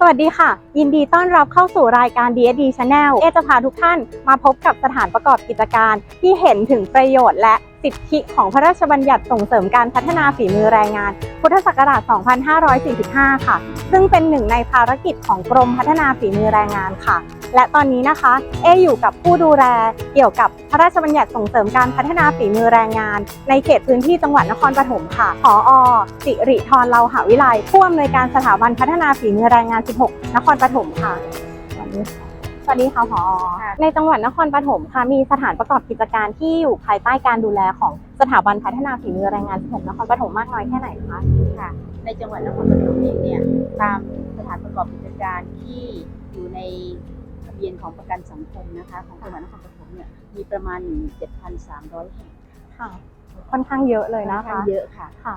สวัสดีค่ะ ยินดีต้อนรับเข้าสู่รายการ DSD Channel เอจะพาทุกท่านมาพบกับสถานประกอบกิจการที่เห็นถึงประโยชน์และ สิทธิของพระราชบัญญัติส่งเสริมการพัฒนาฝีมือแรงงาน พุทธศักราช 2545 ค่ะ ซึ่งเป็นหนึ่งในภารกิจของกรมพัฒนาฝีมือแรงงานค่ะ และตอนนี้นะคะ เออยู่กับผู้ดูแลเกี่ยวกับพระราชบัญญัติส่งเสริมการพัฒนาฝีมือแรงงาน ในเขตพื้นที่จังหวัดนครปฐมค่ะผออสิริธรเลาหาวิไลผู้อำนวยการสถาบันพัฒนาฝีมือแรงงาน 16 นครปฐมค่ะสวัสดีค่ะ วัสดีค่ะผอค่ะในจังหวัดนครปฐมค่ะมีสถานประกอบกิจการที่อยู่ภายใต้การดูแลของสถาบันพัฒนาฝีมือแรงงาน16นครปฐมมากน้อยแค่ไหนคะค่ะ ในจังหวัดนครปฐมเองเนี่ยตามสถานประกอบกิจการที่อยู่ในทะเบียนของประกันสังคมนะคะของจังหวัดนครปฐมเนี่ยมีประมาณ 7,300แห่งค่ะค่อนข้างเยอะเลยนะค่อคะงเยอะค่ะค่ะ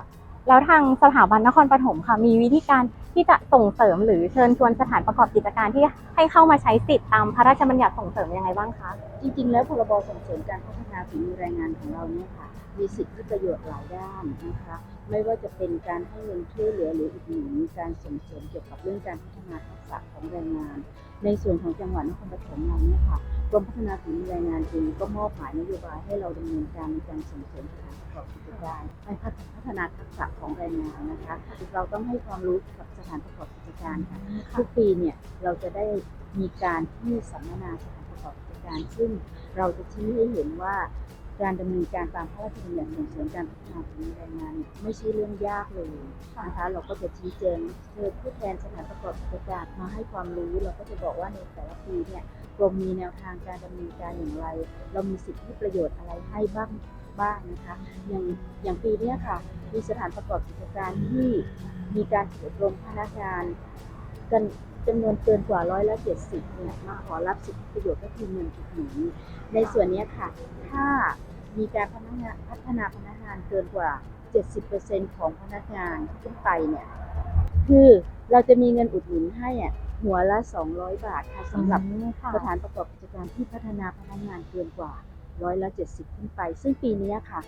แล้วทางสถาบันนครปฐมค่ะมีวิธีการที่จะส่งเสริมหรือเชิญชวนสถานประกอบกิจการที่ให้เข้ามาใช้สิทธิ์ตามพระราชบัญญัติส่งเสริมยังไงบ้างคะ จริง ๆ แล้วพรบส่งเสริมการพัฒนาฝีมือแรงงานของเราเนี่ยค่ะ มีสิทธิประโยชน์หลายด้านนะคะ ไม่ว่าจะเป็นการให้เงินช่วยเหลือหรืออุดหนุนการส่งเสริมเกี่ยวกับเรื่องการพัฒนาทักษะของแรงงาน ในส่วนของจังหวัดนครปฐมเราเนี่ยค่ะกรมพัฒนาฝีมือแรงงานเองก็มอบหมายนโยบายให้เราดำเนินการในการส่งเสริมสถานประกอบกิจการให้พัฒนาทักษะของแรงงานนะคะ เราต้องให้ความรู้กับสถานประกอบกิจการค่ะทุกปีเนี่ยเราจะได้มีการที่สัมมนาสถานประกอบกิจการ ซึ่งเราจะชี้ให้เห็นว่า การดำเนินการตามพระราชบัญญัติส่งเสริมการพัฒนาฝีมือแรงงานไม่ใช่เรื่องยากเลยนะคะเราก็จะชี้แจงเชิญผู้แทนสถานประกอบกิจการมาให้ความรู้ เราก็จะบอกว่าในแต่ละปีเนี่ยกรมมีแนวทางการดำเนินการอย่างไร เรามีสิทธิประโยชน์อะไรให้บ้างบ้างนะคะอย่างอย่างปีนี้ค่ะ มีสถานประกอบกิจการที่มีการอบรมพนักงานกันจำนวนเกินกว่าร้อยละเจ็ดสิบเนี่ยมาขอรับสิทธิประโยชน์ก็คือเงินอุดหนุนในส่วนนี้ค่ะ ถ้ามีการพนักงานพัฒนาพนักงานเกินกว่า 70%ของพนักงานขึ้นไปเนี่ย คือเราจะมีเงินอุดหนุนให้อะหัวละ 200 บาทค่ะสำหรับค่ะสถานประกอบกิจการที่พัฒนาพนักงานเกินกว่าร้อยละ 70 ขึ้นไป ซึ่งปีเนี้ยค่ะ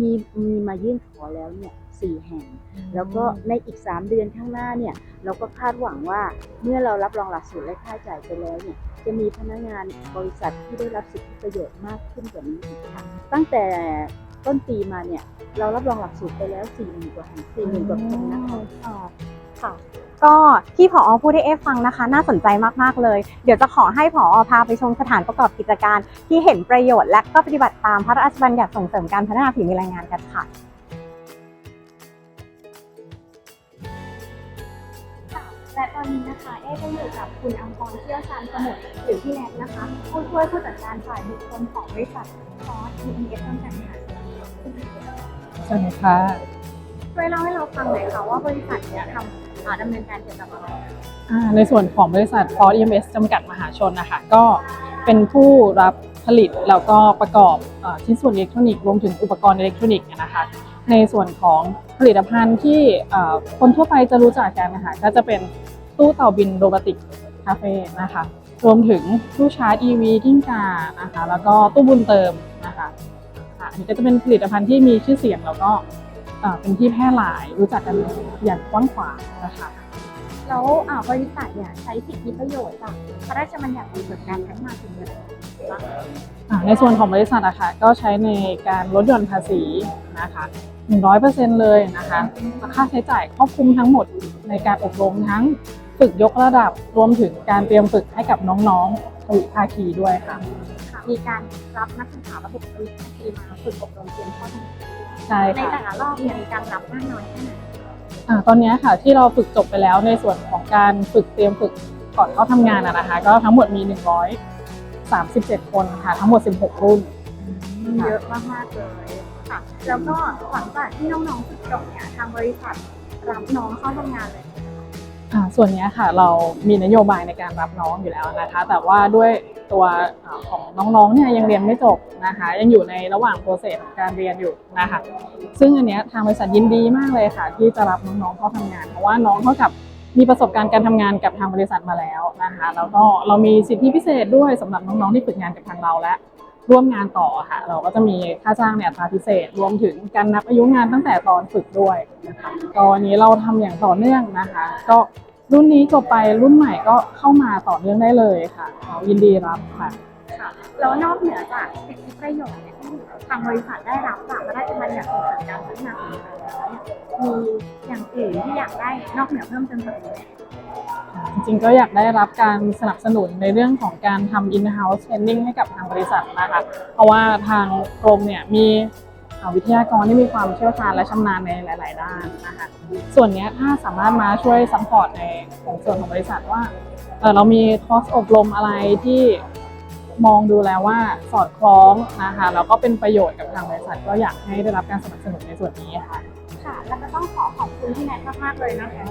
มีมีมายื่นขอแล้วเนี่ย สี่แห่ง แล้วก็ในอีก 3 เดือนข้างหน้าเนี่ยเราก็คาดหวังว่าเมื่อเรารับรองหลักสูตรและค่าใช้จ่ายไปแล้วเนี่ยจะมีพนักงานบริษัทที่ได้รับสิทธิประโยชน์มากขึ้นกว่านี้อีกค่ะตั้งแต่ต้นปีมาเนี่ยเรารับรองหลักสูตรไปแล้ว4 0,000กว่าแห่ง4 0,000กว่าคนนะคะค่ะค่ะก็ที่ผอพูดให้เอฟฟังนะคะ น่าสนใจมากๆเลย เดี๋ยวจะขอให้ผอพาไปชมสถานประกอบกิจการ ที่เห็นประโยชน์และก็ปฏิบัติตามพระราชบัญญัติส่งเสริมการพัฒนาฝีมือแรงงานกันค่ะ และตอนนี้นะคะเอ๊ก็อยู่กับคุณอัมพรเชี่ยวชาญสมุทรหรือพี่แนทนะคะผู้ช่วยผู้จัดการฝ่ายบุคคลของบริษัทซอส EMS จำกัดค่ะสวัสดีค่ะช่วยเล่าให้เราฟังหน่อยค่ะว่าบริษัทเนี้ยทำอ่าดำเนินการเกี่ยวกับอะไรอ่าในส่วนของบริษัท Ford EMS จำกัดมหาชนนะคะก็เป็นผู้รับผลิตแล้วก็ประกอบเอ่อชิ้นส่วนอิเล็กทรอนิกส์รวมถึงอุปกรณ์อิเล็กทรอนิกส์นะคะในส่วนของผลิตภัณฑ์ที่เอ่อคนทั่วไปจะรู้จักกันนะคะก็จะเป็น ตู้เต่าบินโรบอติกคาเฟ่นะคะ รวมถึงตู้ชาร์จ EV กิ้งกานะคะ แล้วก็ตู้บุญเติมนะคะค่ะอันนี้ก็จะเป็นผลิตภัณฑ์ที่มีชื่อเสียงแล้วก็เอ่อเป็นที่แพร่หลายรู้จักกันอย่างกว้างขวางนะคะแล้วอ่าบริษัทเนี่ยใช้สิทธิประโยชน์จากพระราชบัญญัติส่งเสริมการพัฒนาฝีมือแรงงานบ้างอ่าในส่วนของบริษัทอะค่ะก็ใช้ในการลดหย่อนภาษีนะคะ100%เลยนะคะค่าใช้จ่ายครอบคลุมทั้งหมดในการอบรมทั้ง ฝึกยกระดับรวมถึงการเตรียมฝึกให้กับน้องๆทวิภาคีด้วยค่ะ ค่ะมีการรับนักศึกษาระบบวิชาชีมาฝึกอบรมเตรียมข้อทำงานใช่ในค่ะ แต่ละรอบเนี่ยมีการรับมากน้อยแค่ไหนอ่าตอนนี้ค่ะที่เราฝึกจบไปแล้วในส่วนของการฝึกเตรียมฝึกก่อนเข้าทำงานอะนะคะ ก็ทั้งหมดมี 137 คนค่ะ ทั้งหมด 16 รุ่น ค่ะ เยอะมากๆเลยค่ะ แล้วก็หลังจากที่น้องๆฝึกจบเนี่ยทางบริษัทรับน้องเข้าทำงานเลยอ่า ส่วนนี้ค่ะเรามีนโยบายในการรับน้องอยู่แล้วนะคะ แต่ว่าด้วยตัวของน้องๆเนี่ยยังเรียนไม่จบนะคะ ยังอยู่ในระหว่างโปรเซสของการเรียนอยู่นะคะ ซึ่งอันนี้ทางบริษัทยินดีมากเลยค่ะ ที่จะรับน้องๆเข้าทำงาน เพราะว่าน้องเท่ากับมีประสบการณ์การทำงานกับทางบริษัทมาแล้วนะคะ แล้วก็เรามีสิทธิพิเศษด้วยสำหรับน้องๆที่ฝึกงานกับทางเราและ ร่วมงานต่อค่ะ เราก็จะมีค่าจ้างเนี่ยอัตราพิเศษ รวมถึงการนับอายุงานตั้งแต่ตอนฝึกด้วยนะคะก็วันนี้เราทำอย่างต่อเนื่องนะคะ ก็รุ่นนี้จบไปรุ่นใหม่ก็เข้ามาต่อเนื่องได้เลยค่ะเรายินดีรับค่ะค่ะแล้วนอกเหนือจากสิทธิประโยชน์ที่ทางบริษัทได้รับจากพระราชบัญญัติส่งเสริมการพัฒนาฝีมือแรงงานแล้วเนี่ยมีอย่างอื่นที่อยากได้นอกเหนือเพิ่มเติมจากไหม จริงๆก็อยากได้รับการสนับสนุนในเรื่องของการทำ in-house training ให้กับทางบริษัทนะคะ เพราะว่าทางกรมเนี่ยมีวิทยากรที่มีความเชี่ยวชาญและชำนาญในหลาย ๆ ด้านนะคะ ส่วนนี้ถ้าสามารถมาช่วยซัพพอร์ตในของส่วนของบริษัทว่าเเรามีคอร์สอบรมอะไรที่มองดูแล้วว่าสอดคล้องนะคะแล้วก็เป็นประโยชน์กับทางบริษัท ก็อยากให้ได้รับการสนับสนุนในส่วนนี้ค่ะ ค่ะ แล้วก็ต้องขอขอบคุณพี่แนทมากๆเลยนะคะ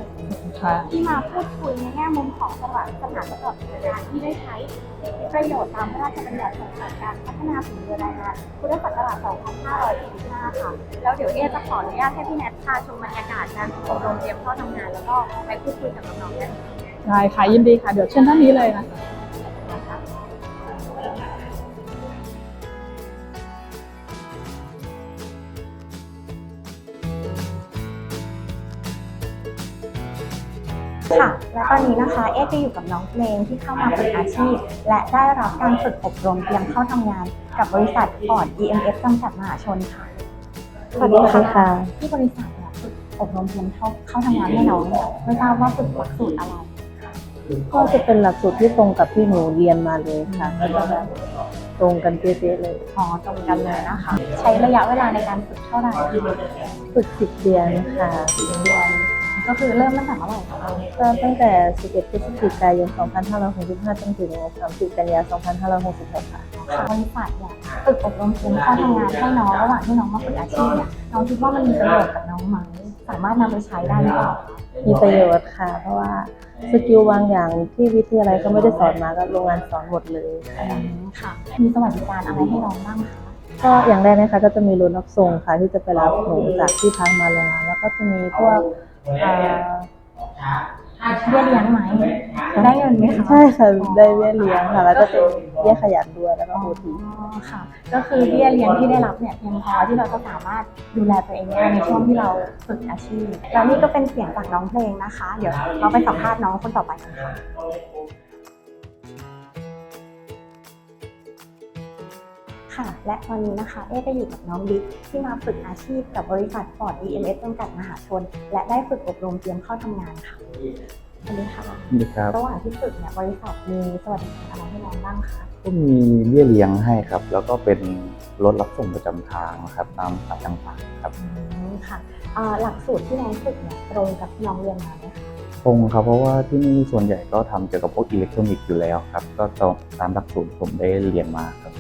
ค่ะที่มาพูดคุยในแง่มุมของสถานสถานประกอบกิจการที่ได้ใช้สิทธิประโยชน์ตามพระราชบัญญัติส่งเสริมการพัฒนาฝีมือแรงงานพุทธศักราช2545 ค่ะ แล้วเดี๋ยวเอจะขออนุญาตให้พี่แนทพาชมบรรยากาศการฝึกอบรมเตรียมเข้าทำงาน แล้วก็ไปพูดคุยกับน้องๆกันได้ค่ะยินดีค่ะ เดี๋ยวเชิญท่านนี้เลยนะคะค่ะ นนี้นะคะ เอ๊จะอยู่กับน้องเพลงที่เข้ามาฝึกอาชีพ และได้รับการฝึกอบรมเตรียมเข้าทำงาน กับบริษัทฟอร์ด EMS จำกัดมหาชนค่ะ สวัสดีค่ะที่บริษัทเนี่ยฝึกอบรมเตรียมเข้าเข้าทำงานให้น้องเนี่ยไม่ทราบว่าฝึกหลักสูตรอะไรก็จะเป็นหลักสูตรที่ตรงกับที่หนูเรียนมาเลยค่ะก็จะแบบตรงกันเป๊ะๆเลย อ๋อ ตรงกันเลยนะคะ ใช้ระยะเวลาในการฝึกเท่าไหร่ ฝึกสิบเดือนค่ะสิบเดือน ก็คือเริ่มตั้งแต่เมื่อไหร่คะก็ตั้งแต่ 11 พฤศจิกายน 2565 จนถึง 30 กันยายน 2566 ค่ะค่ะบริษัทเนี่ยฝึกอบรมเตรียมเข้าทำงานให้น้องระหว่างที่น้องมาฝึกอาชีพเนี่ยน้องคิดว่ามันมีประโยชน์กับน้องไหมสามารถนำไปใช้ได้หรือเปล่ามีประโยชน์ค่ะ เพราะว่าสกิลบางอย่างที่วิทยาลัยก็ไม่ได้สอนมาก็โรงงานสอนหมดเลยค่ะค่ะมีสวัสดิการอะไรให้น้องบ้างคะก็อย่างแรกนะคะก็จะมีรถรับส่งค่ะที่จะไปรับหนูจากที่พักมาโรงงาน แล้วก็จะมีพวกเอ่อเบี้ยเลี้ยงไหมได้เงินไหมคะใช่ค่ะได้เบี้ยเลี้ยงค่ะ แล้วก็เป็นเบี้ยขยันด้วยแล้วก็โอทีอ๋อค่ะ ก็คือเบี้ยเลี้ยงที่ได้รับเนี่ยเพียงพอที่เราจะสามารถดูแลตัวเองได้ในช่วงที่เราฝึกอาชีพแล้วนี่ก็เป็นเสียงจากน้องเพลงนะคะ เดี๋ยวเราไปสัมภาษณ์น้องคนต่อไปกันค่ะ ค่ะ และตอนนี้นะคะ เอ๊ก็อยู่กับน้องบิ๊กที่มาฝึกอาชีพกับบริษัท Ford EMS จำกัดมหาชน และได้ฝึกอบรมเตรียมเข้าทำงานค่ะสวัสดีค่ะสวัสดีครับระหว่างที่ฝึกเนี่ยบริษัทมีสวัสดิการอะไรให้น้องบ้างคะก็มีเบี้ยเลี้ยงให้ครับ แล้วก็เป็นรถรับส่งประจำทางนะครับตามสายต่างๆครับอืมค่ะเอ่อหลักสูตรที่น้องฝึกเนี่ยตรงกับที่น้องเรียนมาไหมคะตรงครับเพราะว่าที่นี่ส่วนใหญ่ก็ทำเกี่ยวกับพวกอิเล็กทรอนิกส์อยู่แล้วครับ ก็ตามหลักสูตรผมได้เรียนมาครับ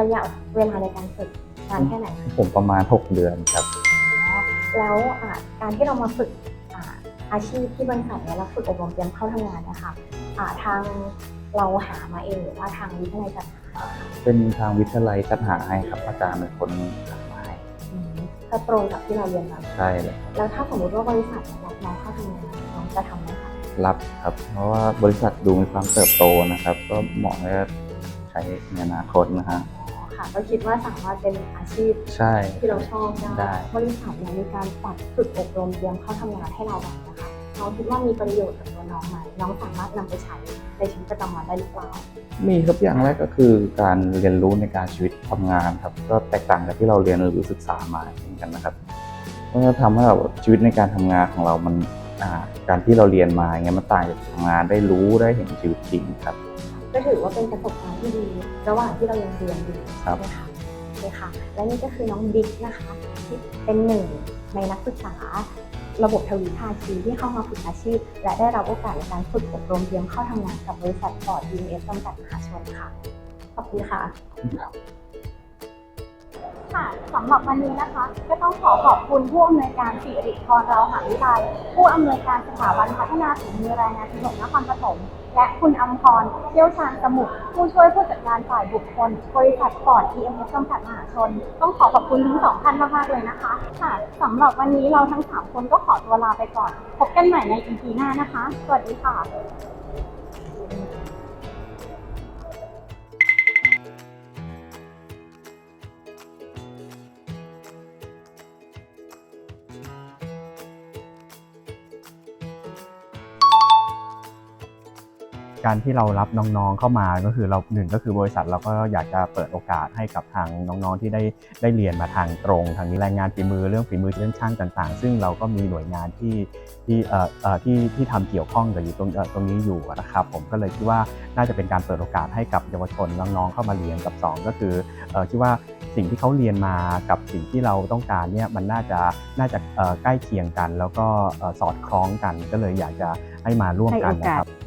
ระยะเวลาในการฝึกนานแค่ไหนคะผมประมาณ 6 เดือนครับอ๋อแล้วอ่าการที่เรามาฝึกอ่าอาชีพที่บริษัทเนี่ยเราฝึกอบรมเตรียมเข้าทำงานเนะคะอ่าทางเราหามาเองหรือว่าทางวิทยาลัยจัดหาคะเป็นทางวิทยาลัยจัดหาให้ครับอาจารย์เป็นคนหามาให้อืมก็ตรงกับที่เราเรียนมาใช่เลยแล้วถ้าสมมติว่าบริษัทเนี่ยรับน้องเข้าทำงานน้องจะทำไหมคะรับครับ เพราะว่าบริษัทดูมีความเติบโตนะครับ ก็เหมาะที่จะใช้ในอนาคตนะฮะอ๋อค่ะ ก็คิดว่าสามารถเป็นอาชีพใช่ที่เราชอบได้ได้บริษัทเนี่ยมีการปรับฝึกอบรมเตรียมเข้าทำงานให้เราแบบนะคะน้องคิดว่ามีประโยชน์กับตัวน้องไหมน้องสามารถนำไปใช้ในชีวิตประจำวันได้หรือเปล่ามีครับอย่างแรกก็คือการเรียนรู้ในการชีวิตทำงานครับ ก็แตกต่างกับที่เราเรียนหรือศึกษามาเหมือนกันนะครับก็จะทำให้เราชีวิตในการทำงานของเรามันอ่าการที่เราเรียนมาอย่างเงี้ยมันต่างจากทำงานได้รู้ได้เห็นชีวิตจริงครับ ก็ถือว่าเป็นประสบการณ์ที่ดี ระหว่างที่เรายังเรียนอยู่ครับใช่ไหมคะโอเคค่ะและนี่ก็คือน้องบิ๊กนะคะที่เป็นหนึ่งในนักศึกษาระบบทวีภาคีที่เข้ามาฝึกอาชีพ และได้รับโอกาสในการฝึกอบรมเตรียมเข้าทำงานกับบริษัทฟอร์ดยูเอสจำกัดมหาชนค่ะ ขอบคุณค่ะ ค่ะสำหรับวันนี้นะคะ ก็ต้องขอขอบคุณผู้อำนวยการสิริพรเราหาวิไลผู้อำนวยการสถาบันพัฒนาฝีมือแรงงานจังหวัดนครปฐม และคุณอมพรเชี่ยวชาญสมุทรผู้ช่วยผู้จัดการฝ่ายบุคคล บริษัทฟอร์ด EMS จำกัดมหาชน ต้องขอขอบคุณทั้งสองท่านมากๆเลยนะคะ ค่ะสำหรับวันนี้เราทั้งสามคนก็ขอตัวลาไปก่อน พบกันใหม่ใน EP หน้านะคะ สวัสดีค่ะ การที่เรารับน้องๆเข้ามาก็คือเราหนึ่งก็คือบริษัทเราก็อยากจะเปิดโอกาสให้กับทางน้องๆที่ได้ได้เรียนมาทางตรงทางนี้แรงงานฝีมือเรื่องฝีมือเรื่องช่างต่าง ๆ ซึ่งเราก็มีหน่วยงานที่ที่เอ่อเอ่อที่ที่ทำเกี่ยวข้องกับอยู่ตรงเอ่อตรงนี้อยู่นะครับผมก็เลยคิดว่าน่าจะเป็นการเปิดโอกาสให้กับเยาวชนน้องๆเข้ามาเรียนกับสองก็คือเอ่อคิดว่าสิ่งที่เขาเรียนมากับสิ่งที่เราต้องการเนี่ยมันน่าจะน่าจะเอ่อใกล้เคียงกัน แล้วก็เอ่อสอดคล้องกันก็เลยอยากจะให้มาร่วมกันนะครับ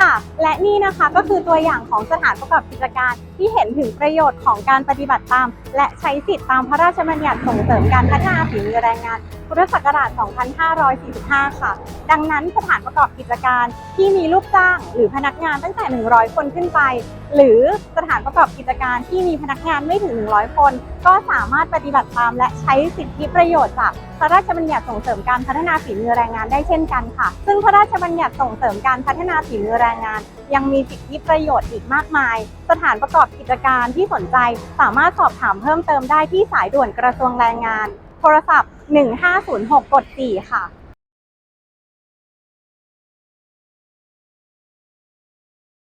ค่ะ และนี่นะคะก็คือตัวอย่างของสถานประกอบกิจการที่เห็นถึงประโยชน์ของการปฏิบัติตาม และใช้สิทธิตามพระราชบัญญัติส่งเสริมการพัฒนาฝีมือแรงงาน พุทธศักราช 2545 ค่ะ ดังนั้นสถานประกอบกิจการที่มีลูกจ้าง หรือพนักงานตั้งแต่ 100 คนขึ้นไป หรือสถานประกอบกิจการที่มีพนักงานไม่ถึง 100 คน ก็สามารถปฏิบัติตามและใช้สิทธิประโยชน์จากพระราชบัญญัติส่งเสริมการพัฒนาฝีมือแรงงานได้เช่นกันค่ะ ซึ่งพระราชบัญญัติส่งเสริมการพัฒนาฝีมือแรงงาน ยังมีสิทธิประโยชน์อีกมากมาย สถานประกอบกิจการที่สนใจสามารถสอบถามเพิ่มเติมได้ที่สายด่วนกระทรวงแรงงาน โทรศัพท์ 1506 กด 4 ค่ะ